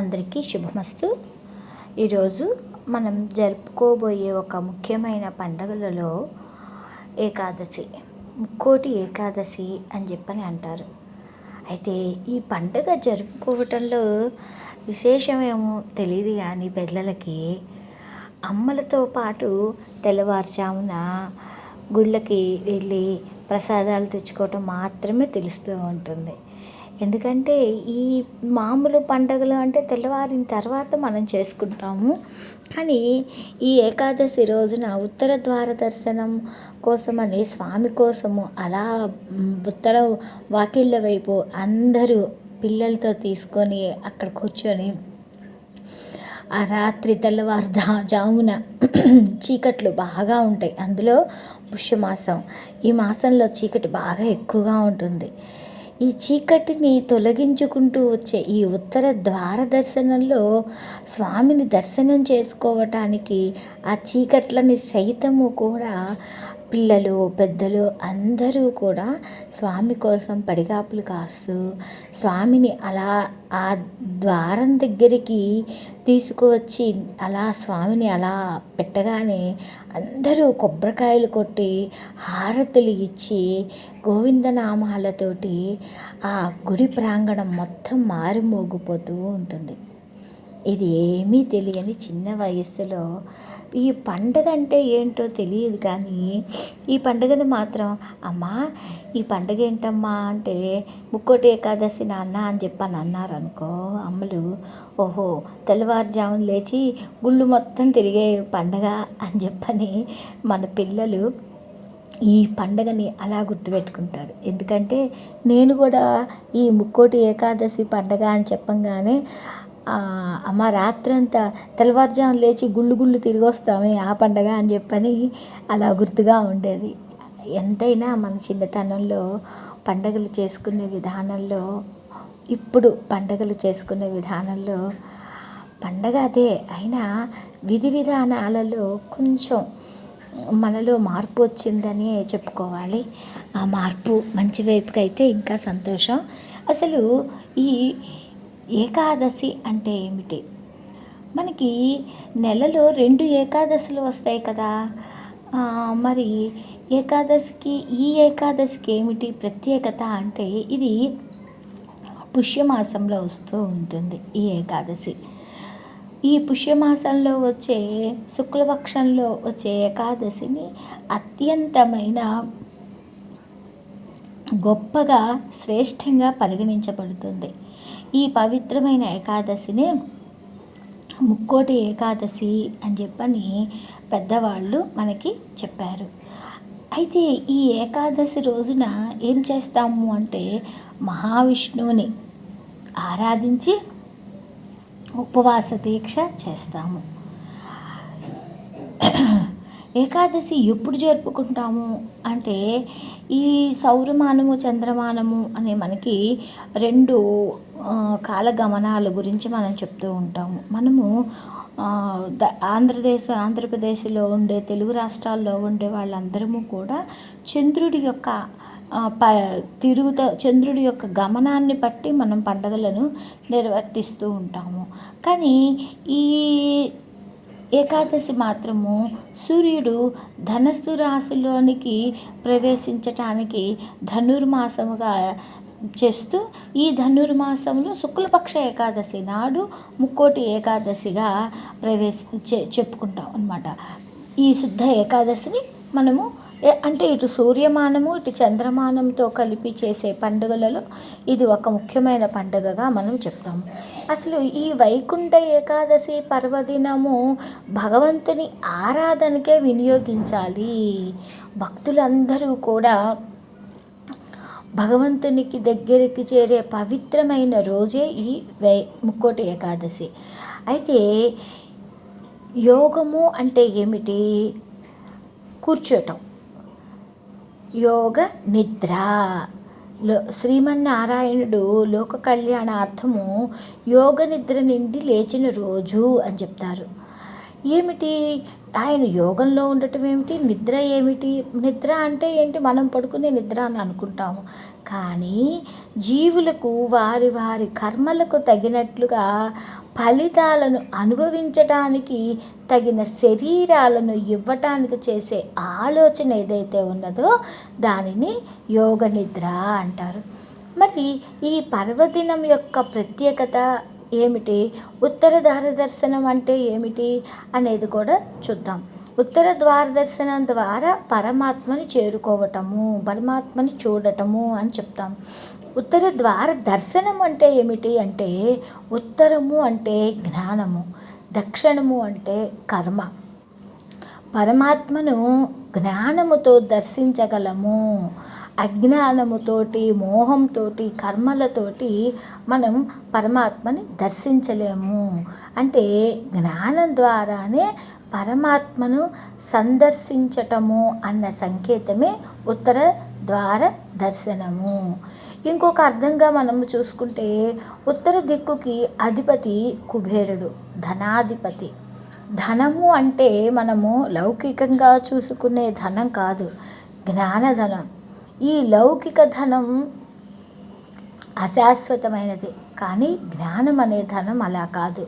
అందరికీ శుభమస్తు. ఈరోజు మనం జరుపుకోబోయే ఒక ముఖ్యమైన పండగలలో ఏకాదశి ముక్కోటి ఏకాదశి అని చెప్పని అంటారు. అయితే ఈ పండగ జరుపుకోవటంలో విశేషమేమో తెలియదు కానీ పిల్లలకి అమ్మలతో పాటు తెల్లవారుజామున గుళ్ళకి వెళ్ళి ప్రసాదాలు తెచ్చుకోవటం మాత్రమే తెలుస్తూ ఉంటుంది. ఎందుకంటే ఈ మామూలు పండుగలు అంటే తెల్లవారిన తర్వాత మనం చేసుకుంటాము. కానీ ఈ ఏకాదశి రోజున ఉత్తర ద్వార దర్శనం కోసమని స్వామి కోసము అలా ఉత్తర వాకిళ్ళ వైపు అందరూ పిల్లలతో తీసుకొని అక్కడ కూర్చొని ఆ రాత్రి తెల్లవారు జామున చీకట్లు బాగా ఉంటాయి. అందులో పుష్యమాసం. ఈ మాసంలో చీకటి బాగా ఎక్కువగా ఉంటుంది. ఈ చీకటిని తొలగించుకుంటూ వచ్చే ఈ ఉత్తర ద్వార దర్శనంలో స్వామిని దర్శనం చేసుకోవటానికి ఆ చీకట్లని సైతము కూడా పిల్లలు పెద్దలు అందరూ కూడా స్వామి కోసం పడిగాపులు కాస్తూ స్వామిని అలా ఆ ద్వారం దగ్గరికి తీసుకువచ్చి అలా స్వామిని అలా పెట్టగానే అందరూ కొబ్బరికాయలు కొట్టి హారతులు ఇచ్చి గోవిందనామాలతోటి ఆ గుడి ప్రాంగణం మొత్తం మారుమోగిపోతూ ఉంటుంది. ఇది ఏమీ తెలియని చిన్న వయస్సులో ఈ పండగ అంటే ఏంటో తెలియదు కానీ ఈ పండుగను మాత్రం అమ్మా ఈ పండగ ఏంటమ్మా అంటే ముక్కోటి ఏకాదశి నాన్న అని చెప్పని అన్నారు అనుకో అమ్మలు ఓహో తెల్లవారుజామున లేచి గుళ్ళు మొత్తం తిరిగే పండగ అని చెప్పని మన పిల్లలు ఈ పండగని అలా గుర్తుపెట్టుకుంటారు. ఎందుకంటే నేను కూడా ఈ ముక్కోటి ఏకాదశి పండగ అని చెప్పంగానే అమ్మ రాత్రంతా తెల్లవారుజాము లేచి గుళ్ళు గుళ్ళు తిరిగి వస్తామే ఆ పండగ అని చెప్పని అలా గుర్తుగా ఉండేది. ఎంతైనా మన చిన్నతనంలో పండగలు చేసుకునే విధానంలో ఇప్పుడు పండగలు చేసుకునే విధానంలో పండగ అదే. అయినా విధి విధానాలలో కొంచెం మనలో మార్పు వచ్చిందని చెప్పుకోవాలి. ఆ మార్పు మంచి వైపుకైతే ఇంకా సంతోషం. అసలు ఈ ఏకాదశి అంటే ఏమిటి? మనకి నెలలో రెండు ఏకాదశులు వస్తాయి కదా. మరి ఏకాదశికి ఈ ఏకాదశికి ఏమిటి ప్రత్యేకత అంటే ఇది పుష్యమాసంలో వస్తూ ఉంటుంది ఈ ఏకాదశి. ఈ పుష్యమాసంలో వచ్చే శుక్లపక్షంలో వచ్చే ఏకాదశిని అత్యంతమైన గొప్పగా శ్రేష్టంగా పరిగణించబడుతుంది. ఈ పవిత్రమైన ఏకాదశిని ముక్కోటి ఏకాదశి అని చెప్పని పెద్దవాళ్ళు మనకి చెప్పారు. అయితే ఈ ఏకాదశి రోజున ఏం చేస్తాము అంటే మహావిష్ణువుని ఆరాధించి ఉపవాస దీక్ష చేస్తాము. ఏకాదశి ఎప్పుడు జరుపుకుంటాము అంటే ఈ సౌరమానము చంద్రమానము అనే మనకి రెండు కాలగమనాల గురించి మనం చెప్తూ ఉంటాము. మనము ఆంధ్రదేశ్ ఆంధ్రప్రదేశ్లో ఉండే తెలుగు రాష్ట్రాల్లో ఉండే వాళ్ళందరము కూడా చంద్రుడి యొక్క ప తిరుగుత చంద్రుడి యొక్క గమనాన్ని బట్టి మనం పండుగలను నిర్వర్తిస్తూ ఉంటాము. కానీ ఈ ఏకాదశి మాత్రము సూర్యుడు ధనస్సు రాశిలోనికి ప్రవేశించటానికి ధనుర్మాసముగా చేస్తూ ఈ ధనుర్మాసంలో శుక్లపక్ష ఏకాదశి నాడు ముక్కోటి ఏకాదశిగా ప్రవేశ చెప్పుకుంటాం అనమాట ఈ శుద్ధ ఏకాదశిని మనము అంటే ఇటు సూర్యమానము ఇటు చంద్రమానంతో కలిపి చేసే పండుగలలో ఇది ఒక ముఖ్యమైన పండుగగా మనం చెప్తాము. అసలు ఈ వైకుంఠ ఏకాదశి పర్వదినము భగవంతుని ఆరాధనకే వినియోగించాలి. భక్తులందరూ కూడా భగవంతునికి దగ్గరికి చేరే పవిత్రమైన రోజే ఈ వై ముక్కోటి ఏకాదశి. అయితే యోగము అంటే ఏమిటి? కూర్చోటం. యోగ నిద్ర లో శ్రీమన్నారాయణుడు లోక కళ్యాణార్థము యోగ నిద్ర నుండి లేచిన రోజు అని చెప్తారు. ఏమిటి? ఆయన యోగంలో ఉండటం ఏమిటి? నిద్ర ఏమిటి? నిద్ర అంటే ఏంటి? మనం పడుకునే నిద్ర అని అనుకుంటాము. కానీ జీవులకు వారి వారి కర్మలకు తగినట్లుగా ఫలితాలను అనుభవించటానికి తగిన శరీరాలను ఇవ్వటానికి చేసే ఆలోచన ఏదైతే ఉన్నదో దానిని యోగ నిద్ర అంటారు. మరి ఈ పర్వదినం యొక్క ప్రత్యేకత ఏమిటి? ఉత్తర ద్వార దర్శనం అంటే ఏమిటి అనేది కూడా చూద్దాం. ఉత్తర ద్వార దర్శనం ద్వారా పరమాత్మని చేరుకోవటము పరమాత్మని చూడటము అని చెప్తాం. ఉత్తర ద్వార దర్శనం అంటే ఏమిటి అంటే ఉత్తరము అంటే జ్ఞానము దక్షిణము అంటే కర్మ. పరమాత్మను జ్ఞానముతో దర్శించగలము. అజ్ఞానముతోటి మోహంతోటి కర్మలతోటి మనం పరమాత్మని దర్శించలేము. అంటే జ్ఞానం ద్వారానే పరమాత్మను సందర్శించటము అన్న సంకేతమే ఉత్తర ద్వార దర్శనము. ఇంకొక అర్థంగా మనం చూసుకుంటే ఉత్తర దిక్కుకి అధిపతి కుబేరుడు ధనాధిపతి. ధనము అంటే మనము లౌకికంగా చూసుకునే ధనం కాదు జ్ఞానధనం. ఈ లౌకిక ధనం అశాశ్వతమైనది. కానీ జ్ఞానం అనే ధనం అలా కాదు.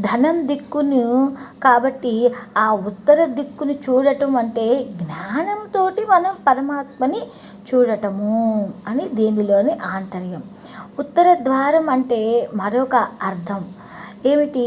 ధనం దిక్కును కాబట్టి ఆ ఉత్తర దిక్కును చూడటం అంటే జ్ఞానంతో మనం పరమాత్మని చూడటము అని దీనిలోని ఆంతర్యం. ఉత్తర ద్వారం అంటే మరొక అర్థం. ఏమిటి?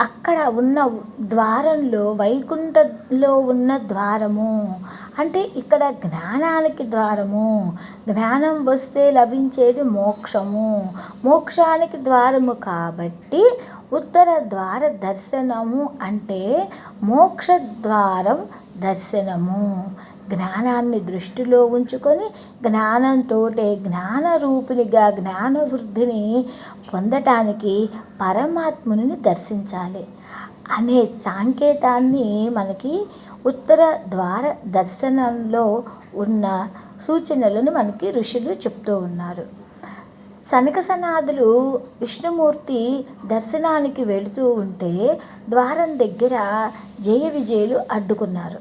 అక్కడ ఉన్న ద్వారంలో వైకుంఠంలో ఉన్న ద్వారము. అంటే ఇక్కడ జ్ఞానానికి ద్వారము. జ్ఞానం వస్తే లభించేది మోక్షము. మోక్షానికి ద్వారము కాబట్టి ఉత్తర ద్వార దర్శనము అంటే మోక్ష ద్వారం దర్శనము. జ్ఞానాన్ని దృష్టిలో ఉంచుకొని జ్ఞానంతో జ్ఞాన జ్ఞానవృద్ధిని జ్ఞాన వృద్ధిని పొందటానికి పరమాత్ముని దర్శించాలి అనే సాంకేతాన్ని మనకి ఉత్తర ద్వార దర్శనంలో ఉన్న సూచనలను మనకి ఋషులు చెప్తూ ఉన్నారు. సనక సనాదులు విష్ణుమూర్తి దర్శనానికి వెళుతూ ఉంటే ద్వారం దగ్గర జయ విజయులు అడ్డుకున్నారు.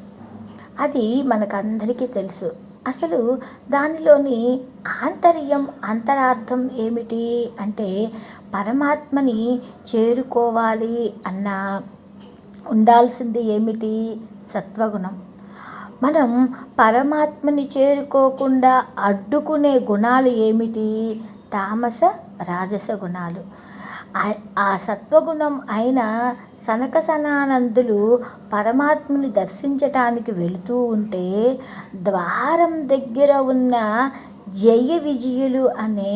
అది మనకందరికీ తెలుసు. అసలు దానిలోని ఆంతర్యం అంతరార్థం ఏమిటి అంటే పరమాత్మని చేరుకోవాలి అన్న ఉండాల్సింది ఏమిటి? సత్వగుణం. మనం పరమాత్మని చేరుకోకుండా అడ్డుకునే గుణాలు ఏమిటి? తామస రాజస గుణాలు. ఆ సత్వగుణం అయిన సనక సనానందులు పరమాత్మని దర్శించటానికి వెళుతూ ఉంటే ద్వారం దగ్గర ఉన్న జయ విజయులు అనే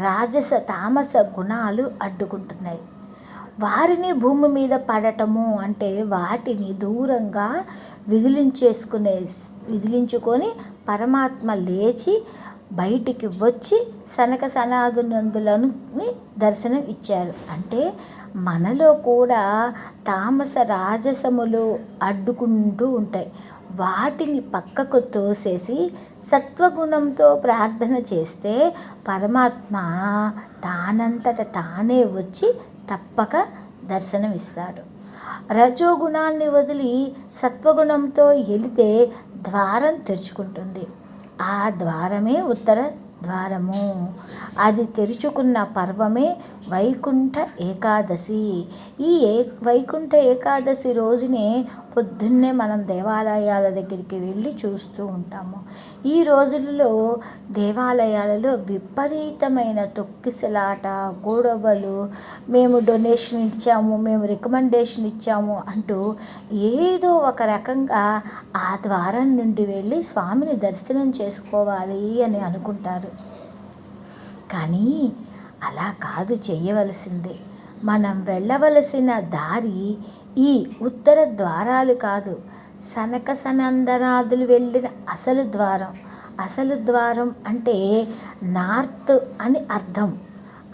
రాజస తామస గుణాలు అడ్డుకుంటున్నాయి. వారిని భూమి మీద పడటము అంటే వాటిని దూరంగా విదిలించేసుకునే విదిలించుకొని పరమాత్మ లేచి బయటికి వచ్చి సనక సనాదునందులను దర్శనం ఇచ్చారు. అంటే మనలో కూడా తామస రాజసములు అడ్డుకుంటూ ఉంటాయి. వాటిని పక్కకు తోసేసి సత్వగుణంతో ప్రార్థన చేస్తే పరమాత్మ తానంతట తానే వచ్చి తప్పక దర్శనమిస్తాడు. రజోగుణాన్ని వదిలి సత్వగుణంతో వెళితే ద్వారం తెరుచుకుంటుంది. ఆ ద్వారమే ఉత్తర ద్వారము. అది తెరుచుకున్న పర్వమే వైకుంఠ ఏకాదశి. ఈ ఏ వైకుంఠ ఏకాదశి రోజునే పొద్దున్నే మనం దేవాలయాల దగ్గరికి వెళ్ళి చూస్తూ ఉంటాము. ఈ రోజులలో దేవాలయాలలో విపరీతమైన తొక్కిసలాట గొడవలు మేము డొనేషన్ ఇచ్చాము మేము రికమెండేషన్ ఇచ్చాము అంటూ ఏదో ఒక రకంగా ఆ ద్వారం నుండి వెళ్ళి స్వామిని దర్శనం చేసుకోవాలి అని అనుకుంటారు. కానీ అలా కాదు చేయవలసింది. మనం వెళ్ళవలసిన దారి ఈ ఉత్తర ద్వారాలు కాదు. సనక సనందనాథులు వెళ్ళిన అసలు ద్వారం. అసలు ద్వారం అంటే నార్త్ అని అర్థం.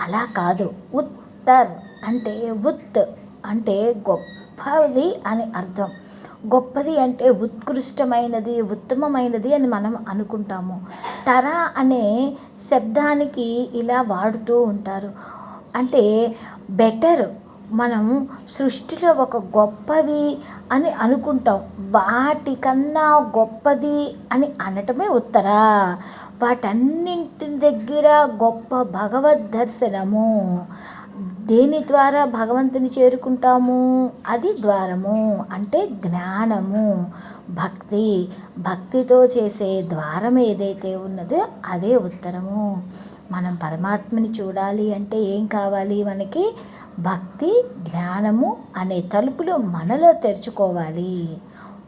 అలా కాదు. ఉత్తర్ అంటే ఉత్ అంటే గొప్పది అని అర్థం. గొప్పది అంటే ఉత్కృష్టమైనది ఉత్తమమైనది అని మనం అనుకుంటాము. తర అనే శబ్దానికి ఇలా వాడుతూ ఉంటారు. అంటే బెటర్ మనం సృష్టిలో ఒక గొప్పవి అని అనుకుంటాం. వాటికన్నా గొప్పది అని అనటమే ఉత్తర. వాటన్నింటి దగ్గర గొప్ప భగవద్ దర్శనము. దేని ద్వారా భగవంతుని చేరుకుంటాము? అది ద్వారము అంటే జ్ఞానము. భక్తి భక్తితో చేసే ద్వారం ఏదైతే ఉన్నదో అదే ఉత్తరము. మనం పరమాత్మని చూడాలి అంటే ఏం కావాలి మనకి? భక్తి జ్ఞానము అనే తలుపులు మనలో తెరుచుకోవాలి.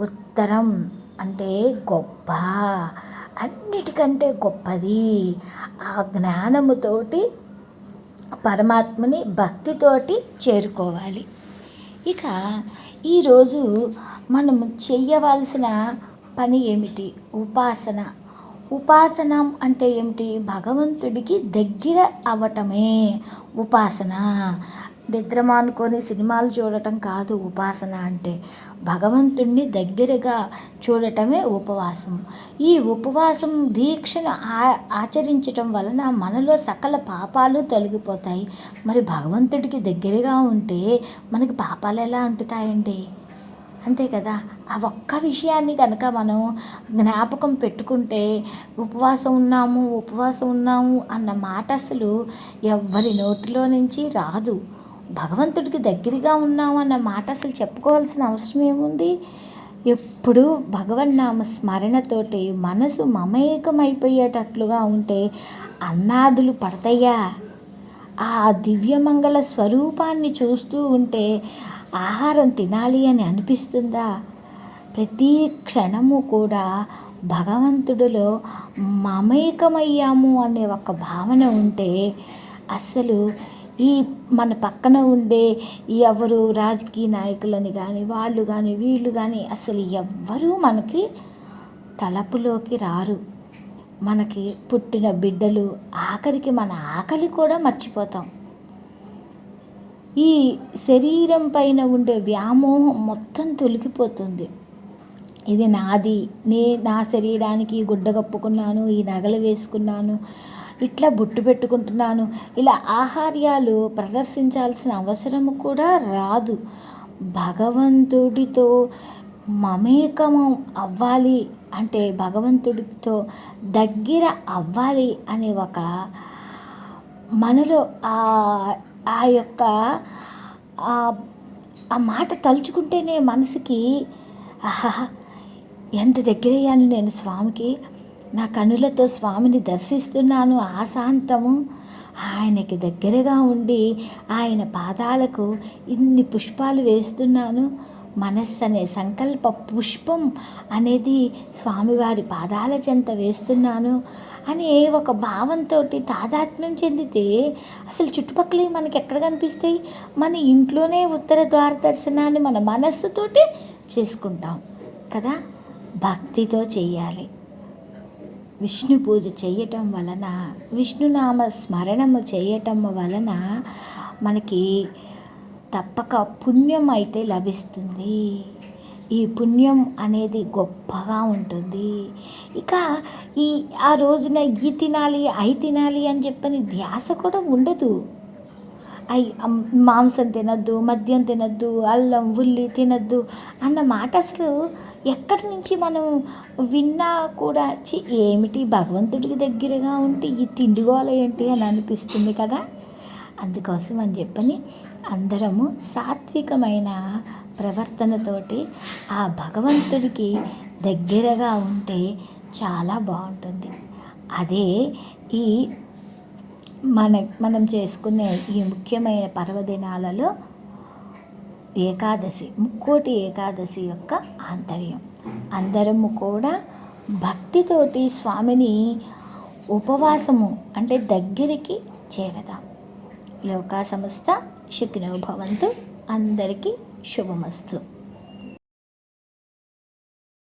ఉత్తరం అంటే గొప్ప. అన్నిటికంటే గొప్పది. ఆ జ్ఞానముతోటి పరమాత్మని భక్తితోటి చేరుకోవాలి. ఇక ఈరోజు మనం చేయవలసిన పని ఏమిటి? ఉపాసన. ఉపాసన అంటే ఏమిటి? భగవంతుడికి దగ్గర అవ్వటమే ఉపాసన. నిద్ర మానుకొని సినిమాలు చూడటం కాదు ఉపాసన అంటే భగవంతుణ్ణి దగ్గరగా చూడటమే ఉపవాసం. ఈ ఉపవాసం దీక్షను ఆచరించటం వలన మనలో సకల పాపాలు తొలగిపోతాయి. మరి భగవంతుడికి దగ్గరగా ఉంటే మనకి పాపాలు ఎలా ఉంటుతాయండి? అంతే కదా? ఆ ఒక్క విషయాన్ని కనుక మనం జ్ఞాపకం పెట్టుకుంటే ఉపవాసం ఉన్నాము ఉపవాసం ఉన్నాము అన్న మాట అసలు ఎవరి నోటిలో నుంచి రాదు. భగవంతుడికి దగ్గరగా ఉన్నాం అన్న మాట అసలు చెప్పుకోవాల్సిన అవసరం ఏముంది? ఎప్పుడు భగవన్నామ స్మరణతోటి మనసు మమేకమైపోయేటట్లుగా ఉంటే అన్నాదులు పడతాయా? ఆ దివ్యమంగళ స్వరూపాన్ని చూస్తూ ఉంటే ఆహారం తినాలి అని అనిపిస్తుందా? ప్రతి క్షణము కూడా భగవంతుడిలో మమేకమయ్యాము అనే ఒక భావన ఉంటే అస్సలు ఈ మన పక్కన ఉండే ఎవరు రాజకీయ నాయకులని కానీ వాళ్ళు కానీ వీళ్ళు కానీ అసలు ఎవ్వరూ మనకి తలపులోకి రారు. మనకి పుట్టిన బిడ్డలు ఆఖరికి మన ఆకలి కూడా మర్చిపోతాం. ఈ శరీరం పైన ఉండే వ్యామోహం మొత్తం తొలగిపోతుంది. ఇది నాది. నే నా శరీరానికి గుడ్డ కప్పుకున్నాను ఈ నగలు వేసుకున్నాను ఇట్లా బొట్టు పెట్టుకుంటున్నాను. ఇలా ఆహార్యాలు ప్రదర్శించాల్సిన అవసరం కూడా రాదు. భగవంతుడితో మమేకమం అవ్వాలి అంటే భగవంతుడితో దగ్గర అవ్వాలి అనే ఒక మనలో ఆ యొక్క ఆ మాట తలుచుకుంటేనే మనసుకి ఆహా ఎంత దగ్గరయ్యాను నేను స్వామికి. నా కనులతో స్వామిని దర్శిస్తున్నాను. ఆశాంతము ఆయనకి దగ్గరగా ఉండి ఆయన పాదాలకు ఇన్ని పుష్పాలు వేస్తున్నాను. మనస్సు అనే సంకల్ప పుష్పం అనేది స్వామివారి పాదాల చెంత వేస్తున్నాను అని ఒక భావంతో తాదాత్మ్యం చెందితే అసలు చుట్టుపక్కల మనకి ఎక్కడ కనిపిస్తాయి? మన ఇంట్లోనే ఉత్తర ద్వార దర్శనాన్ని మన మనస్సుతోటి చేసుకుంటాం కదా? భక్తితో చేయాలి విష్ణు పూజ చేయటం వలన విష్ణునామ స్మరణము చేయటం వలన మనకి తప్పక పుణ్యం అయితే లభిస్తుంది. ఈ పుణ్యం అనేది గొప్పగా ఉంటుంది. ఇక ఈ ఆ రోజున ఈ తినాలి అయి తినాలి అని చెప్పని ధ్యాస కూడా ఉండదు. అయ్యి మాంసం తినద్దు మద్యం తినద్దు అల్లం ఉల్లి తినద్దు అన్న మాట అసలు ఎక్కడి నుంచి మనం విన్నా కూడా చి ఏమిటి భగవంతుడికి దగ్గరగా ఉంటే ఈ తిండిగోల ఏంటి అని అనిపిస్తుంది కదా? అందుకోసం అని చెప్పని అందరము సాత్వికమైన ప్రవర్తనతోటి ఆ భగవంతుడికి దగ్గరగా ఉంటే చాలా బాగుంటుంది. అదే ఈ మన మనం చేసుకునే ఈ ముఖ్యమైన పర్వదినాలలో ఏకాదశి ముక్కోటి ఏకాదశి యొక్క ఆంతర్యం. అందరము కూడా భక్తితోటి స్వామిని ఉపవాసము అంటే దగ్గరికి చేరదాం. లోకా సంస్థ శుకినో భవంతు. అందరికీ శుభమస్తు.